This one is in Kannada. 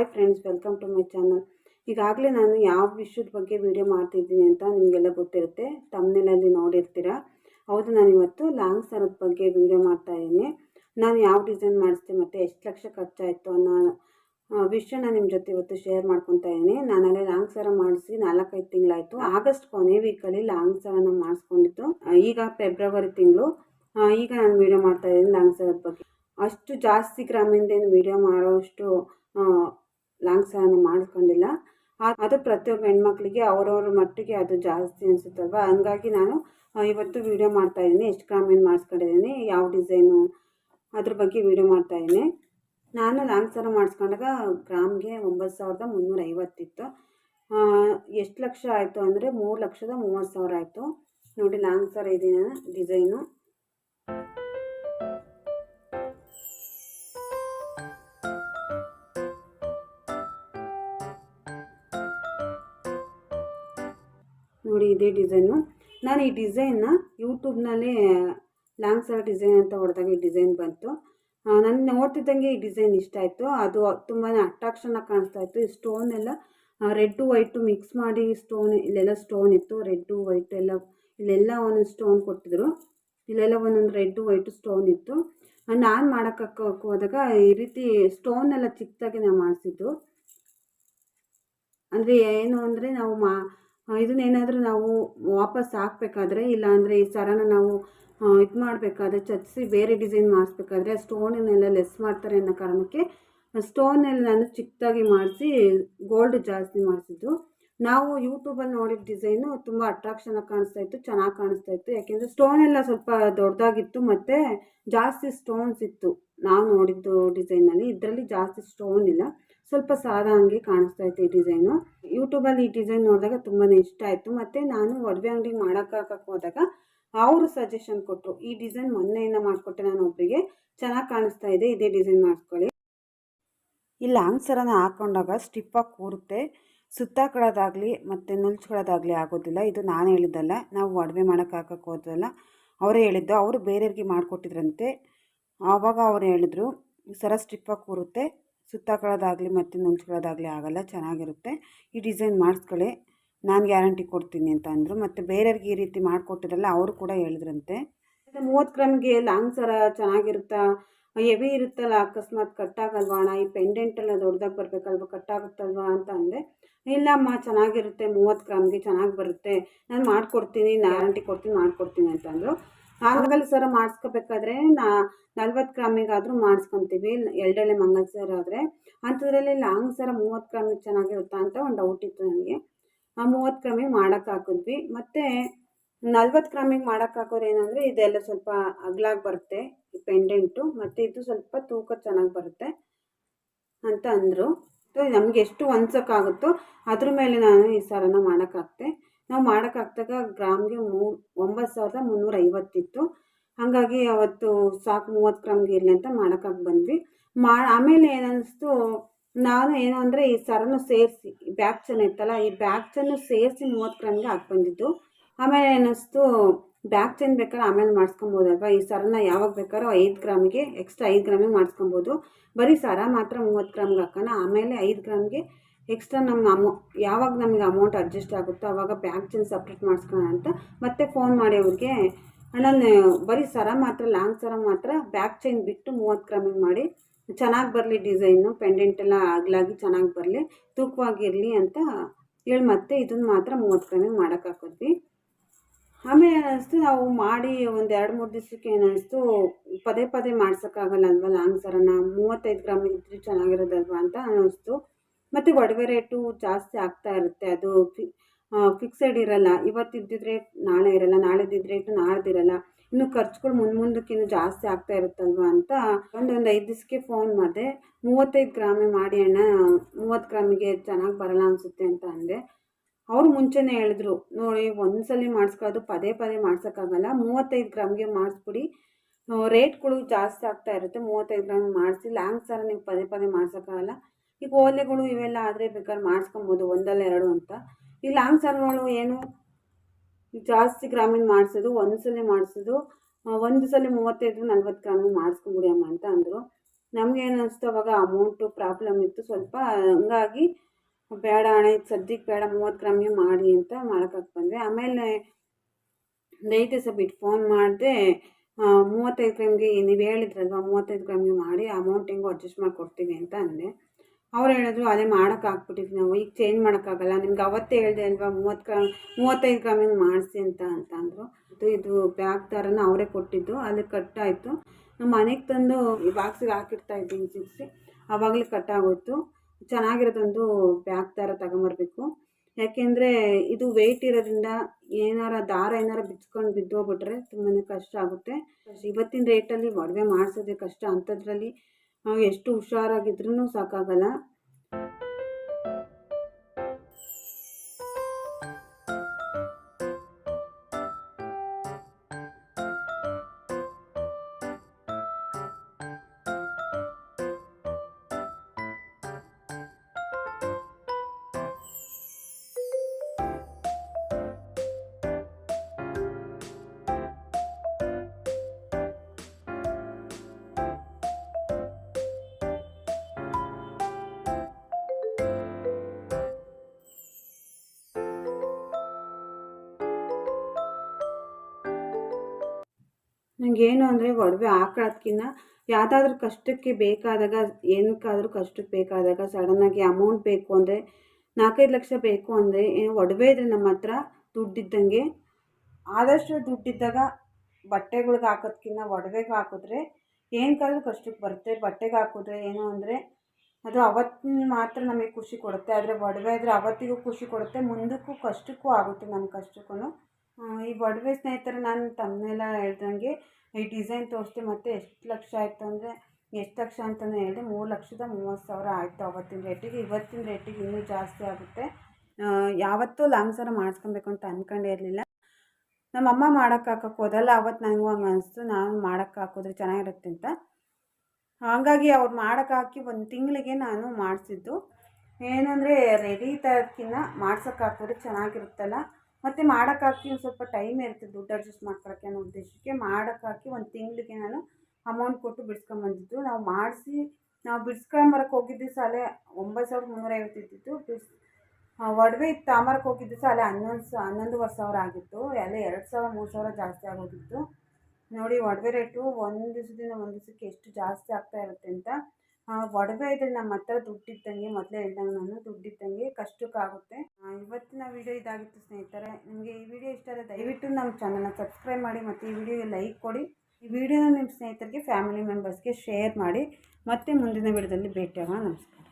Hi friends welcome to my channel ಈಗಾಗಲೇ ನಾನು ಯಾವ ವಿಷಯದ ಬಗ್ಗೆ ವಿಡಿಯೋ ಮಾಡ್ತಿದ್ದೀನಿ ಅಂತ ನಿಮಗೆಲ್ಲ ಗೊತ್ತಿರುತ್ತೆ. ತಮ್ಮನೇಲಲ್ಲಿ ನೋಡಿರ್ತೀರ. ಹೌದು, ನಾನು ಇವತ್ತು ಲಾಂಗ್ ಸರದ ಬಗ್ಗೆ ವಿಡಿಯೋ ಮಾಡ್ತಾ ಇದ್ದೀನಿ. ನಾನು ಯಾವ ಡಿಸೈನ್ ಮಾಡಿಸ್ತೀನಿ ಮತ್ತು ಎಷ್ಟು ಲಕ್ಷ ಖರ್ಚಾಯಿತು ಅನ್ನೋ ವಿಷಯನ ನಿಮ್ಮ ಜೊತೆ ಇವತ್ತು ಶೇರ್ ಮಾಡ್ಕೊತಾ ಇದ್ದೀನಿ. ನಾನಲ್ಲೇ ಲಾಂಗ್ ಸರ ಮಾಡಿಸಿ ನಾಲ್ಕೈದು ತಿಂಗಳಾಯಿತು. ಆಗಸ್ಟ್ ಕೊನೆ ವೀಕಲ್ಲಿ ಲಾಂಗ್ ಸರನ ಮಾಡಿಸ್ಕೊಂಡಿತ್ತು ಈಗ ಫೆಬ್ರವರಿ ತಿಂಗಳು. ಈಗ ನಾನು ವಿಡಿಯೋ ಮಾಡ್ತಾ ಇದ್ದೀನಿ ಲಾಂಗ್ ಸರದ ಬಗ್ಗೆ. ಅಷ್ಟು ಜಾಸ್ತಿ ಗ್ರಾಮಿಂದೇನು ವಿಡಿಯೋ ಮಾಡೋಷ್ಟು ಸಹನ ಮಾಡಿಸ್ಕೊಂಡಿಲ್ಲ ಅದು ಪ್ರತಿಯೊಬ್ಬ ಹೆಣ್ಮಕ್ಳಿಗೆ ಅವರವ್ರ ಮಟ್ಟಿಗೆ ಅದು ಜಾಸ್ತಿ ಅನಿಸುತ್ತಲ್ವ? ಹಂಗಾಗಿ ನಾನು ಇವತ್ತು ವಿಡಿಯೋ ಮಾಡ್ತಾ ಇದ್ದೀನಿ. ಎಷ್ಟು ಕಾಮೆಂಟ್ ಮಾಡಿಸ್ಕೊಂಡಿದ್ದೀನಿ? ಯಾವ ಡಿಸೈನು ಅದ್ರ ಬಗ್ಗೆ ವಿಡಿಯೋ ಮಾಡ್ತಾ ಇದ್ದೀನಿ. ನಾನು ಲಾಂಗ್ ಸರ ಮಾಡಿಸ್ಕೊಂಡಾಗ ಗ್ರಾಮ್ಗೆ ಒಂಬತ್ತು ಸಾವಿರದ ಮುನ್ನೂರ ಐವತ್ತಿತ್ತು ಎಷ್ಟು ಲಕ್ಷ ಆಯಿತು ಅಂದರೆ ಮೂರು ಲಕ್ಷದ ಮೂವತ್ತು ಸಾವಿರ ಆಯಿತು. ನೋಡಿ ಲಾಂಗ್ ಸರ ಇದೀನ ಡಿಸೈನು ನೋಡಿ ಇದೇ ಡಿಸೈನು. ನಾನು ಈ ಡಿಸೈನ್ನ ಯೂಟ್ಯೂಬ್ನಲ್ಲಿ ಲಾಂಗ್ ಸರ್ ಡಿಸೈನ್ ಅಂತ ಹೊಡೆದಾಗ ಈ ಡಿಸೈನ್ ಬಂತು. ನಾನು ನೋಡ್ತಿದ್ದಂಗೆ ಈ ಡಿಸೈನ್ ಇಷ್ಟ ಆಯಿತು. ಅದು ತುಂಬಾ ಅಟ್ರಾಕ್ಷನಾಗಿ ಕಾಣಿಸ್ತಾ ಇತ್ತು. ಈ ಸ್ಟೋನ್ ಎಲ್ಲ ರೆಡ್ಡು ವೈಟು ಮಿಕ್ಸ್ ಮಾಡಿ ಸ್ಟೋನ್, ಇಲ್ಲೆಲ್ಲ ಸ್ಟೋನ್ ಇತ್ತು. ರೆಡ್ಡು, ವೈಟ್ ಎಲ್ಲ, ಇಲ್ಲೆಲ್ಲ ಒಂದೊಂದು ಸ್ಟೋನ್ ಕೊಟ್ಟಿದ್ರು. ಇಲ್ಲೆಲ್ಲ ಒಂದೊಂದು ರೆಡ್ಡು, ವೈಟು, ಸ್ಟೋನ್ ಇತ್ತು. ನಾನು ಮಾಡೋಕ್ಕೆ ಹೋದಾಗ ಈ ರೀತಿ ಸ್ಟೋನ್ ಎಲ್ಲ ಚಿಕ್ಕದಾಗಿ ನಾವು ಮಾಡಿಸಿದ್ದು. ಅಂದರೆ ಏನು ಅಂದರೆ ನಾವು ಮಾ ಇದನ್ನೇನಾದರೂ ನಾವು ವಾಪಸ್ ಹಾಕ್ಬೇಕಾದ್ರೆ ಇಲ್ಲ ಅಂದರೆ ಈ ಸರನ ನಾವು ಇದು ಮಾಡಬೇಕಾದ್ರೆ ಚಚ್ಚಿಸಿ ಬೇರೆ ಡಿಸೈನ್ ಮಾಡಿಸ್ಬೇಕಾದ್ರೆ ಸ್ಟೋನನ್ನೆಲ್ಲ ಲೆಸ್ ಮಾಡ್ತಾರೆ ಅನ್ನೋ ಕಾರಣಕ್ಕೆ ಸ್ಟೋನಲ್ಲಿ ನಾನು ಚಿಕ್ಕದಾಗಿ ಮಾಡಿಸಿ, ಗೋಲ್ಡ್ ಜಾಸ್ತಿ ಮಾಡಿಸಿದ್ದು. ನಾವು ಯೂಟ್ಯೂಬಲ್ಲಿ ನೋಡಿದ ಡಿಸೈನು ತುಂಬ ಅಟ್ರಾಕ್ಷನಾಗಿ ಕಾಣಿಸ್ತಾ ಇತ್ತು, ಚೆನ್ನಾಗಿ ಕಾಣಿಸ್ತಾ ಇತ್ತು. ಯಾಕೆಂದರೆ ಸ್ಟೋನ್ ಎಲ್ಲ ಸ್ವಲ್ಪ ದೊಡ್ಡದಾಗಿತ್ತು, ಮತ್ತು ಜಾಸ್ತಿ ಸ್ಟೋನ್ಸ್ ಇತ್ತು. ನಾವು ನೋಡಿದ್ದು ಡಿಸೈನಲ್ಲಿ, ಇದರಲ್ಲಿ ಜಾಸ್ತಿ ಸ್ಟೋನ್ ಇಲ್ಲ. ಸ್ವಲ್ಪ ಸಾದಾ ಹಂಗೆ ಕಾಣಿಸ್ತಾ ಇತ್ತು ಈ ಡಿಸೈನು. ಯೂಟ್ಯೂಬಲ್ಲಿ ಈ ಡಿಸೈನ್ ನೋಡಿದಾಗ ತುಂಬಾ ಇಷ್ಟ ಆಯಿತು. ಮತ್ತು ನಾನು ಒಡವೆ ಅಂಗಡಿ ಮಾಡೋಕ್ಕಾಗಕ್ಕೆ ಹೋದಾಗ ಅವರು ಸಜೆಷನ್ ಕೊಟ್ಟರು ಈ ಡಿಸೈನ್ ಮೊನ್ನೆಯಿಂದ ಮಾಡಿಕೊಟ್ಟೆ ನಾನು ಒಬ್ಬರಿಗೆ ಚೆನ್ನಾಗಿ ಕಾಣಿಸ್ತಾ ಇದೆ, ಇದೇ ಡಿಸೈನ್ ಮಾಡ್ಕೊಳ್ಳಿ. ಈ ಲಾಂಗ್ ಸರನ ಹಾಕ್ಕೊಂಡಾಗ ಸ್ಟಿಪ್ಪಾಗಿ ಕೂರುತ್ತೆ. ಸುತ್ತಾಕೊಳ್ಳೋದಾಗಲಿ ಮತ್ತು ನುಲ್ಚ್ಕೊಳ್ಳೋದಾಗಲಿ ಆಗೋದಿಲ್ಲ. ಇದು ನಾನು ಹೇಳಿದ್ದಲ್ಲ, ನಾವು ಒಡವೆ ಮಾಡೋಕೆ ಹೋದಲ್ಲ ಅವರೇ ಹೇಳಿದ್ದು. ಅವರು ಬೇರೆಯವ್ರಿಗೆ ಮಾಡಿಕೊಟ್ಟಿದ್ರಂತೆ. ಆವಾಗ ಅವ್ರು ಹೇಳಿದ್ರು ಸರ ಸ್ಟಿಪ್ಪಾಗಿ ಕೂರುತ್ತೆ. ಸುತ್ತಾಕೊಳ್ಳೋದಾಗಲಿ ಮತ್ತು ನುಂಚ್ಕೊಳ್ಳೋದಾಗಲಿ ಆಗಲ್ಲ, ಚೆನ್ನಾಗಿರುತ್ತೆ. ಈ ಡಿಸೈನ್ ಮಾಡಿಸ್ಕೊಳ್ಳಿ. ನಾನು ಗ್ಯಾರಂಟಿ ಕೊಡ್ತೀನಿ ಅಂತ ಅಂದರು. ಮತ್ತು ಬೇರೆಯವ್ರಿಗೆ ಈ ರೀತಿ ಮಾಡಿಕೊಟ್ಟಿರಲ್ಲ, ಅವರು ಕೂಡ ಹೇಳಿದ್ರಂತೆ. ಮೂವತ್ತು ಗ್ರಾಮ್ಗೆ ಲಾಂಗ್ ಸರ ಚೆನ್ನಾಗಿರುತ್ತಾ? ಹೆವಿ ಇರುತ್ತಲ್ಲ, ಅಕಸ್ಮಾತ್ ಕಟ್ಟಾಗಲ್ವಾ? ಅಣ್ಣ ಈ ಪೆಂಡೆಂಟ್ ಎಲ್ಲ ದೊಡ್ಡದಾಗಿ ಬರಬೇಕಲ್ವ? ಕಟ್ಟಾಗುತ್ತಲ್ವಾ ಅಂತ ಅಂದೆ. ಇಲ್ಲಮ್ಮ, ಚೆನ್ನಾಗಿರುತ್ತೆ. ಮೂವತ್ತು ಗ್ರಾಮ್ಗೆ ಚೆನ್ನಾಗಿ ಬರುತ್ತೆ. ನಾನು ಮಾಡಿಕೊಡ್ತೀನಿ ಗ್ಯಾರಂಟಿ ಕೊಡ್ತೀನಿ, ಮಾಡಿಕೊಡ್ತೀನಿ ಅಂತಂದರು ಮಂಗಲ್ ಸರ ಮಾಡಿಸ್ಕೋಬೇಕಾದ್ರೆ ನಾ ನಲ್ವತ್ತು ಗ್ರಾಮಿಗಾದರೂ ಮಾಡಿಸ್ಕೊತೀವಿ ಮಂಗಲ್ ಸರ್ ಆದರೆ. ಅಂಥದ್ರಲ್ಲಿ ಲಾಂಗ್ ಸರ ಮೂವತ್ತು ಗ್ರಾಮಿಗೆ ಚೆನ್ನಾಗಿರುತ್ತಾ ಅಂತ ಒಂದು ಡೌಟ್ ಇತ್ತು ನನಗೆ. ಆ ಮೂವತ್ತು ಗ್ರಾಮಿಗೆ ಮಾಡೋಕ್ಕೆ ಹಾಕಿದ್ವಿ. ಮತ್ತು ನಲ್ವತ್ತು ಗ್ರಾಮಿಗೆ ಮಾಡೋಕ್ಕೆ ಏನಂದರೆ ಇದೆಲ್ಲ ಸ್ವಲ್ಪ ಅಗ್ಲಾಗಿ ಬರುತ್ತೆ ಪೆಂಡೆಂಟು ಮತ್ತು ಇದು ಸ್ವಲ್ಪ ತೂಕ ಚೆನ್ನಾಗಿ ಬರುತ್ತೆ ಅಂತ ಅಂದರು. ನಮಗೆ ಎಷ್ಟು ಹೊಂದ್ಸೋಕ್ಕಾಗುತ್ತೋ ಅದ್ರ ಮೇಲೆ ನಾನು ಈ ಸರನ ಮಾಡೋಕ್ಕಾಗ್ತೆ ನಾವು ಮಾಡೋಕ್ಕಾಗ್ದಾಗ ಗ್ರಾಮ್ಗೆ ಮೂ, ಒಂಬತ್ತು ಸಾವಿರದ ಮುನ್ನೂರ ಐವತ್ತಿತ್ತು. ಹಾಗಾಗಿ ಅವತ್ತು ಸಾಕು ಮೂವತ್ತು ಗ್ರಾಮ್ಗೆ ಇರಲಿ ಅಂತ ಮಾಡೋಕ್ಕಾಗಿ ಬಂದ್ವಿ. ಮಾ, ಆಮೇಲೆ ಏನನ್ನಿಸ್ತು ನಾನು ಏನು ಅಂದರೆ ಈ ಸರನು ಸೇರಿಸಿ ಬ್ಯಾಗ್ ಚೆನ್ನ ಇತ್ತಲ್ಲ, ಈ ಬ್ಯಾಗ್ ಚೆನ್ನು ಸೇರಿಸಿ ಮೂವತ್ತು ಗ್ರಾಮ್ಗೆ ಹಾಕಿ ಬಂದಿದ್ದು. ಆಮೇಲೆ ಏನಿಸ್ತು ಬ್ಯಾಗ್ ಚೈನ್ ಬೇಕಾದ್ರೆ ಆಮೇಲೆ ಮಾಡಿಸ್ಕೊಬೋದಲ್ವ? ಈ ಸರನ ಯಾವಾಗ ಬೇಕಾದ್ರೂ ಐದು ಗ್ರಾಮಿಗೆ ಎಕ್ಸ್ಟ್ರಾ ಐದು ಗ್ರಾಮಿಗೆ ಮಾಡಿಸ್ಕೊಬೋದು. ಬರೀ ಸರ ಮಾತ್ರ ಮೂವತ್ತು ಗ್ರಾಮ್ಗೆ ಹಾಕೋಣ, ಆಮೇಲೆ ಐದು ಗ್ರಾಮ್ಗೆ ಎಕ್ಸ್ಟ್ರಾ ನಮ್ಮ ಅಮೌ ಯಾವಾಗ ನಮಗೆ ಅಮೌಂಟ್ ಅಡ್ಜಸ್ಟ್ ಆಗುತ್ತೋ ಆವಾಗ ಬ್ಯಾಕ್ ಚೈನ್ ಸಪ್ರೇಟ್ ಮಾಡಿಸ್ಕೊಳ ಅಂತ ಮತ್ತೆ ಫೋನ್ ಮಾಡಿ ಅವ್ರಿಗೆ ನಾನು ಬರೀ ಸರ ಮಾತ್ರ ಲಾಂಗ್ ಸರ ಮಾತ್ರ ಬ್ಯಾಕ್ ಚೈನ್ ಬಿಟ್ಟು ಮೂವತ್ತು ಗ್ರಾಮಿಗೆ ಮಾಡಿ. ಚೆನ್ನಾಗಿ ಬರಲಿ ಡಿಸೈನು ಪೆಂಡೆಂಟ್ ಎಲ್ಲ ಆಗ್ಲಾಗಿ ಚೆನ್ನಾಗಿ ಬರಲಿ, ತೂಕವಾಗಿರಲಿ ಅಂತ ಹೇಳಿ ಮತ್ತೆ ಇದನ್ನು ಮಾತ್ರ ಮೂವತ್ತು ಗ್ರಾಮಿಗೆ ಮಾಡೋಕ್ಕಾಕಿದ್ವಿ ಆಮೇಲೆ ಏನಿಸ್ತು ನಾವು ಮಾಡಿ ಒಂದು ಎರಡು ಮೂರು ದಿವಸಕ್ಕೆ ಏನಿಸ್ತು ಪದೇ ಪದೇ ಮಾಡ್ಸೋಕ್ಕಾಗಲ್ಲ ಅಲ್ವಾ ಲಾಂಗ್ ಸರನ? ಮೂವತ್ತೈದು ಗ್ರಾಮ್ ಇದ್ರೆ ಚೆನ್ನಾಗಿರೋದಲ್ವಾ ಅಂತ ಅನ್ನಿಸ್ತು ಮತ್ತು ಒಡವೆ ರೇಟು ಜಾಸ್ತಿ ಆಗ್ತಾ ಇರುತ್ತೆ. ಅದು ಫಿಕ್ಸೆಡ್ ಇರಲ್ಲ. ಇವತ್ತಿದ್ದಿದ್ರೆ ನಾಳೆ ಇರಲ್ಲ ನಾಳೆದಿದ್ದ ರೇಟು ನಾಳ್ದಿರಲ್ಲ ಇನ್ನು ಖರ್ಚುಗಳು ಮುಂದೆ ಮುಂದಕ್ಕಿನ್ನು ಜಾಸ್ತಿ ಆಗ್ತಾ ಇರುತ್ತಲ್ವ ಅಂತ ಒಂದು ಒಂದು ಐದು ದಿವಸಕ್ಕೆ ಫೋನ್ ಮಾಡಿದೆ. ಮೂವತ್ತೈದು ಗ್ರಾಮೇ ಮಾಡಿ ಅಣ್ಣ, ಮೂವತ್ತು ಗ್ರಾಮಿಗೆ ಚೆನ್ನಾಗಿ ಬರಲ್ಲ ಅನಿಸುತ್ತೆ ಅಂತ ಅಂದೆ. ಅವ್ರು ಮುಂಚೆನೇ ಹೇಳಿದ್ರು, ನೋಡಿ, ಒಂದ್ಸಲಿ ಮಾಡಿಸ್ಕೊಳ್ಳೋದು ಪದೇ ಪದೇ ಮಾಡ್ಸೋಕ್ಕಾಗಲ್ಲ. ಮೂವತ್ತೈದು ಗ್ರಾಮ್ಗೆ ಮಾಡಿಸ್ಬಿಡಿ. ರೇಟ್ಗಳು ಜಾಸ್ತಿ ಆಗ್ತಾ ಇರುತ್ತೆ. ಮೂವತ್ತೈದು ಗ್ರಾಮ್ ಮಾಡಿಸಿ ಲ್ಯಾಂಗ್ ಸರ ನೀವು ಪದೇ ಪದೇ ಮಾಡ್ಸೋಕ್ಕಾಗಲ್ಲ. ಈಗ ಓಲೆಗಳು ಇವೆಲ್ಲ ಆದರೆ ಬೇಕಾದ್ರೆ ಮಾಡಿಸ್ಕೊಬೋದು, ಒಂದಲ್ಲ ಎರಡು ಅಂತ. ಈ ಲಾಂಗ್ ಸರ್ಗಳು ಏನು? ಜಾಸ್ತಿ ಗ್ರಾಮೀಣ ಮಾಡಿಸೋದು, ಒಂದು ಸಲ ಮಾಡಿಸೋದು ಒಂದು ಸಲ ಮೂವತ್ತೈದು, ನಲ್ವತ್ತು ಗ್ರಾಮಿಗೆ ಮಾಡಿಸ್ಕೊಂಬಿಡಿ ಅಮ್ಮ ಅಂತ ಅಂದರು. ನಮಗೇನು ಅನಿಸ್ತು? ಅವಾಗ ಅಮೌಂಟು ಪ್ರಾಬ್ಲಮ್ ಇತ್ತು. ಸ್ವಲ್ಪ ಹಂಗಾಗಿ ಬೇಡ ಹಣೆ, ಸದ್ಯಕ್ಕೆ ಬೇಡ ಮೂವತ್ತು ಗ್ರಾಮಿಗೆ ಮಾಡಿ ಅಂತ ಮಾಡೋಕ್ಕಾಗಿ ಬಂದೆ. ಆಮೇಲೆ ನೈಟ್ ದಿವಸ ಬಿಟ್ಟು ಫೋನ್ ಮಾಡಿದೆ ಮೂವತ್ತೈದು ಗ್ರಾಮ್ಗೆ, ನೀವು ಹೇಳಿದ್ರಲ್ವ, ಮೂವತ್ತೈದು ಗ್ರಾಮ್ಗೆ ಮಾಡಿ ಅಮೌಂಟ್ ಹೆಂಗೋ ಅಡ್ಜಸ್ಟ್ ಮಾಡಿಕೊಡ್ತೀವಿ ಅಂತ ಅಂದೆ. ಅವ್ರು ಹೇಳಿದ್ರು, ಅದೇ ಮಾಡೋಕೆ ಹಾಕ್ಬಿಟ್ಟಿದ್ವಿ ನಾವು, ಈಗ ಚೇಂಜ್ ಮಾಡೋಕ್ಕಾಗಲ್ಲ ನಿಮ್ಗೆ ಅವತ್ತೇ ಹೇಳಿದೆ ಅಲ್ವಾ, ಮೂವತ್ತು ಗ್ರಾಮ್ ಮೂವತ್ತೈದು ಗ್ರಾಮಿಂಗ್ ಮಾಡಿಸಿ ಅಂತ ಅಂತ ಅಂದರು. ಅದು ಇದು ಬ್ಯಾಗ್ ಥರನ ಅವರೇ ಕೊಟ್ಟಿದ್ದು, ಅಲ್ಲಿ ಕಟ್ಟಾಯಿತು. ನಮ್ಮ ಮನೆಗೆ ತಂದು ಈ ಬಾಕ್ಸಿಗೆ ಹಾಕಿರ್ತಾ ಇದ್ದೀನಿ ಸಿಕ್ಸಿ ಆವಾಗಲೇ ಕಟ್ಟಾಗೋಯ್ತು. ಚೆನ್ನಾಗಿರೋದೊಂದು ಬ್ಯಾಗ್ ಥರ ತಗೊಂಬರ್ಬೇಕು. ಯಾಕೆಂದರೆ ಇದು ವೆಯ್ಟ್ ಇರೋದ್ರಿಂದ ಏನಾರ ದಾರ ಏನಾರ ಬಿಚ್ಕೊಂಡು ಬಿದ್ದೋಗ್ಬಿಟ್ರೆ ತುಂಬಾ ಕಷ್ಟ ಆಗುತ್ತೆ. ಇವತ್ತಿನ ರೇಟಲ್ಲಿ ಒಡವೆ ಮಾಡಿಸೋದೇ ಕಷ್ಟ ಅಂಥದ್ರಲ್ಲಿ ನಾವು ಎಷ್ಟು ಹುಷಾರಾಗಿದ್ರೂ ಸಾಕಾಗಲ್ಲ. ನನಗೇನು ಅಂದರೆ ಒಡವೆ ಹಾಕೋದಕ್ಕಿಂತ ಯಾವುದಾದ್ರೂ ಕಷ್ಟಕ್ಕೆ ಬೇಕಾದಾಗ, ಏನಕ್ಕಾದರೂ ಕಷ್ಟಕ್ಕೆ ಬೇಕಾದಾಗ ಸಡನ್ನಾಗಿ ಅಮೌಂಟ್ ಬೇಕು ಅಂದರೆ ನಾಲ್ಕೈದು ಲಕ್ಷ ಬೇಕು ಅಂದರೆ ಒಡವೆ ಇದ್ರೆ ನಮ್ಮ ಹತ್ರ ದುಡ್ಡಿದ್ದಂಗೆ ಆದಷ್ಟು ದುಡ್ಡಿದ್ದಾಗ ಬಟ್ಟೆಗಳ್ಗೆ ಹಾಕೋದ್ಕಿಂತ ಒಡವೆಗೆ ಹಾಕಿದ್ರೆ ಏನಕ್ಕಾದ್ರೂ ಕಷ್ಟಕ್ಕೆ ಬರುತ್ತೆ. ಬಟ್ಟೆಗೆ ಹಾಕಿದ್ರೆ ಏನು ಅಂದರೆ ಅದು ಅವತ್ತಿನ ಮಾತ್ರ ನಮಗೆ ಖುಷಿ ಕೊಡುತ್ತೆ. ಆದರೆ ಒಡವೆ ಆದರೆ ಅವತ್ತಿಗೂ ಖುಷಿ ಕೊಡುತ್ತೆ, ಮುಂದಕ್ಕೂ ಕಷ್ಟಕ್ಕೂ ಆಗುತ್ತೆ ನಮ್ಮ ಕಷ್ಟಕ್ಕೂ ಈ ಒಡವೆ ಸ್ನೇಹಿತರೆ ನಾನು ತಮ್ಮನೆಲ್ಲ ಹೇಳ್ದಂಗೆ, ಈ ಡಿಸೈನ್ ತೋರಿಸ್ದೆ ಮತ್ತು ಎಷ್ಟು ಲಕ್ಷ ಆಯಿತು ಅಂದರೆ, ಎಷ್ಟು ಲಕ್ಷ ಅಂತಲೇ ಹೇಳಿದೆ, ಮೂರು ಲಕ್ಷದ ಮೂವತ್ತು ಸಾವಿರ ಆಯಿತು ಅವತ್ತಿನ ರೇಟಿಗೆ ಇವತ್ತಿನ ರೇಟಿಗೆ ಇನ್ನೂ ಜಾಸ್ತಿ ಆಗುತ್ತೆ. ಯಾವತ್ತೂ ಲಾಂಗ್ ಸರ ಮಾಡಿಸ್ಕೊಬೇಕು ಅಂತ ಅಂದ್ಕೊಂಡೇ ಇರಲಿಲ್ಲ. ನಮ್ಮ ಅಮ್ಮ ಮಾಡೋಕ್ಕೆ ಹಾಕೋಕೆ ಹೋದಲ್ಲ ಅವತ್ತು ನನಗೂ ಹಂಗೆ ಅನಿಸ್ತು. ನಾನು ಮಾಡೋಕ್ಕೆ ಹಾಕಿದ್ರೆ ಚೆನ್ನಾಗಿರುತ್ತೆ ಅಂತ. ಹಾಗಾಗಿ ಅವ್ರು ಮಾಡೋಕ್ಕೆ ಹಾಕಿ ಒಂದು ತಿಂಗಳಿಗೆ ನಾನು ಮಾಡಿಸಿದ್ದು. ಏನಂದರೆ ರೆಡಿ ತರಕ್ಕಿನ್ನ ಮಾಡ್ಸೋಕ್ಕಾಕಿದ್ರೆ ಚೆನ್ನಾಗಿರುತ್ತಲ್ಲ. ಮತ್ತು ಮಾಡೋಕ್ಕಾಕಿ ಒಂದು ಸ್ವಲ್ಪ ಟೈಮ್ ಇರುತ್ತೆ ದುಡ್ಡು ಅಡ್ಜಸ್ಟ್ ಮಾಡ್ಕೊಳಕ್ಕೆ ಅನ್ನೋ ಉದ್ದೇಶಕ್ಕೆ ಮಾಡೋಕ್ಕಾಕಿ ಒಂದು ತಿಂಗಳಿಗೆ ನಾನು ಅಮೌಂಟ್ ಕೊಟ್ಟು ಬಿಡ್ಸ್ಕೊಂಬಂದಿದ್ದು ನಾವು ಮಾಡಿಸಿ, ನಾವು ಬಿಡ್ಸ್ಕೊಂಬರಕ್ಕೆ ಹೋಗಿದ್ದು ಸಾಲೆ ಒಂಬತ್ತು ಸಾವಿರದ ಮುನ್ನೂರೈವತ್ತು ಇದ್ದಿದ್ದು ಬಿಡ್ಸ್ ಒಡವೆ ಇತ್ತು ತಾಮರಕ್ಕೆ ಹೋಗಿದ್ದು ಸಾಲೆ ಹನ್ನೊಂದು ಸ, ಹನ್ನೊಂದುವರೆ ಸಾವಿರ ಆಗಿತ್ತು. ಎಲ್ಲ ಎರಡು ಸಾವಿರ, ಮೂರು ಸಾವಿರ ಜಾಸ್ತಿ ಆಗೋಗಿತ್ತು. ನೋಡಿ ಒಡವೆ ರೇಟು ಒಂದು ದಿವಸದಿಂದ ಒಂದು ದಿವಸಕ್ಕೆ ಎಷ್ಟು ಜಾಸ್ತಿ ಆಗ್ತಾ ಇರುತ್ತೆ ಅಂತ. ಒಡವೆ ಇದ್ರೆ ನಮ್ಮ ಹತ್ರ ದುಡ್ಡಿದ್ದಂಗೆ ಮೊದಲೇ ಹೇಳ್ದಂಗೆ ನಾನು ದುಡ್ಡಿದ್ದಂಗೆ ಕಷ್ಟಕ್ಕಾಗುತ್ತೆ. ಇವತ್ತಿನ ವಿಡಿಯೋ ಇದಾಗಿತ್ತು ಸ್ನೇಹಿತರೆ, ನಿಮಗೆ ಈ ವಿಡಿಯೋ ಇಷ್ಟ ಆದರೆ ದಯವಿಟ್ಟು ನಮ್ಮ ಚಾನಲ್ನ ಸಬ್ಸ್ಕ್ರೈಬ್ ಮಾಡಿ ಮತ್ತು ಈ ವಿಡಿಯೋಗೆ ಲೈಕ್ ಕೊಡಿ. ಈ ವಿಡಿಯೋನ ನಿಮ್ಮ ಸ್ನೇಹಿತರಿಗೆ ಫ್ಯಾಮಿಲಿ ಮೆಂಬರ್ಸ್ಗೆ ಶೇರ್ ಮಾಡಿ. ಮತ್ತೆ ಮುಂದಿನ ವಿಡಿಯೋದಲ್ಲಿ ಭೇಟಿಯಾಗೋಣ. ನಮಸ್ಕಾರ.